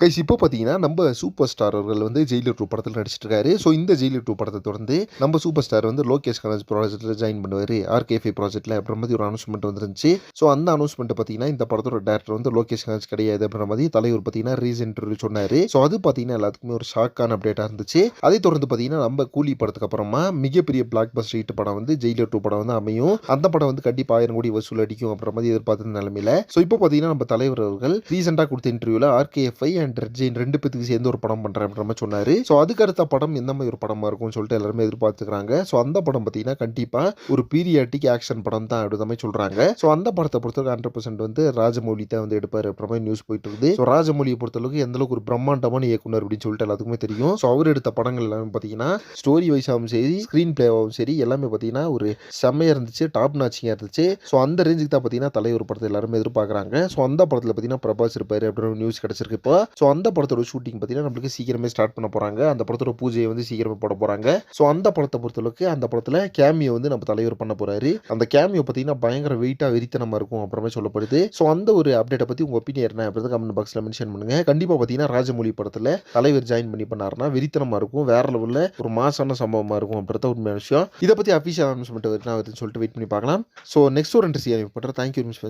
Guys இப்போ பார்த்தீங்கன்னா நம்ம சூப்பர் ஸ்டார் அவர்கள் வந்து ஜெயிலர் டூ படத்தில் நடிச்சிட்டு இருக்காரு ஸோ இந்த ஜெயிலர் டூ படத்தை தொடர்ந்து நம்ம சூப்பர் ஸ்டார் வந்து லோகேஷ் கனராஜ் ப்ராஜெக்ட்டில் ஜாயின் பண்ணுவார். ஆர்கேஃபை ப்ராஜெக்ட்டில் அப்படின்ற மாதிரி ஒரு அனௌன்ஸ்மெண்ட் வந்துருந்துச்சு. ஸோ அந்த அனௌன்ஸ்மெண்ட் பார்த்தீங்கன்னா இந்த படத்தோட டேரக்டர் வந்து லோகேஷ் கனராஜ் கிடையாது அப்படின்ற மாதிரி தலைவர் பார்த்தீங்கன்னா ரீசென்ட் சொன்னார். ஸோ அது பார்த்தீங்கன்னா எல்லாத்துக்குமே ஒரு ஷாக்கான அப்டேட்டாக இருந்துச்சு. அதை தொடர்ந்து பார்த்தீங்கன்னா நம்ம கூலி படத்துக்கு அப்புறமா மிகப்பெரிய பிளாக் பஸ்டர் ஹிட் படம் வந்து ஜெயிலர் டூ படம் வந்து அமையும். அந்த படம் வந்து கண்டிப்பாக ஆயிரம் கோடி வசூல் அடிக்கும் அப்படின்ற மாதிரி எதிர்பார்த்த நிலமையில. ஸோ இப்போ பார்த்தீங்கன்னா நம்ம தலைவர் அவர்கள் ரீசெண்டாக கொடுத்த இன்டர்வியூவில் ஆர்கேஎஃப்ஐ அண்ட் ரெட் ஜெயின் ரெண்டு பேத்துக்கு சேர்ந்து ஒரு படம் பண்ணுறேன் அப்படின்ற மாதிரி சொன்னார். ஸோ அதுக்கு அடுத்த படம் எந்த மாதிரி ஒரு படமாக இருக்கும்னு சொல்லிட்டு எல்லாருமே எதிர்பார்த்துக்கிறாங்க. ஸோ அந்த படம் பார்த்தீங்கன்னா கண்டிப்பாக ஒரு பீரியாட்டிக் ஆக்ஷன் படம் தான் அப்படின்ற மாதிரி சொல்கிறாங்க ஸோ அந்த படத்தை பொறுத்தவரைக்கும் ஹண்ட்ரட் பர்சன்ட் வந்து ராஜமௌலி தான் வந்து எடுப்பார் அப்படின்ற மாதிரி நியூஸ் போயிட்டு இருக்குது ஸோ ராஜமௌலியை பொறுத்தளவுக்கு எந்த அளவுக்கு ஒரு பிரம்மாண்டமான இயக்குனர் அப்படின்னு சொல்லிட்டு எல்லாத்துக்குமே தெரியும். ஸோ அவர் எடுத்த படங்கள் எல்லாமே பார்த்தீங்கன்னா ஸ்டோரி வைஸாகவும் சரி ஸ்க்ரீன் பிளேவாகவும் சரி எல்லாமே பார்த்தீங்கன்னா ஒரு செம்மையாக இருந்துச்சு டாப் நாச்சிங்காக இருந்துச்சு. ஸோ அந்த ரேஞ்சுக்கு தான் பார்த்தீங்கன்னா தலைவர் படத்தை எல்லாருமே எதிர்பார்க்குறாங்க. ஸோ அந்த படத்தில் பார்த்தீங்கன்னா பிரபாஸ் இருப்பார் அப்படின்னு நியூஸ் கிடச்சிருக்கு இப்போ. ஸோ அந்த படத்தோட ஷூட்டிங் பார்த்தீங்கன்னா நம்மளுக்கு சீக்கிரமே ஸ்டார்ட் பண்ண போகிறாங்க அந்த படத்தோட பூஜையை வந்து சீக்கிரமே போட போகிறாங்க ஸோ அந்த படத்தை பொறுத்தளவுக்கு அந்த படத்தில் கேமியோ வந்து நம்ம தலைவர் பண்ண போகிறாரு அந்த கேமியோ பார்த்தீங்கன்னா பயங்கர வெயிட்டாக வெறித்தனமாக இருக்கும் அப்புறமே சொல்லப்படுது. ஸோ அந்த ஒரு அப்டேட்டை பற்றி உங்கள் ஒப்பீனியன் என்ன அப்படின்றத கமெண்ட் பாக்ஸில் மென்ஷன் பண்ணுங்கள் கண்டிப்பாக பார்த்தீங்கன்னா ராஜமொழி படத்தில் தலைவர் ஜாயின் பண்ணி பண்ணாருன்னா வெறித்தனமாக இருக்கும். வேற லெவலில் ஒரு மாசான சம்பவமாக இருக்கும் அப்படின்றத உண்மையான விஷயம். இதை பற்றி அஃபிஷியல் அனௌன்ஸ்மெண்ட் வருதுன்னு சொல்லிட்டு வெயிட் பண்ணி பார்க்கலாம். ஸோ நெக்ஸ்ட் ஒரு இன்ட்ரெஸ்ட் பண்ணுறேன் தேங்க்யூ மிஸ்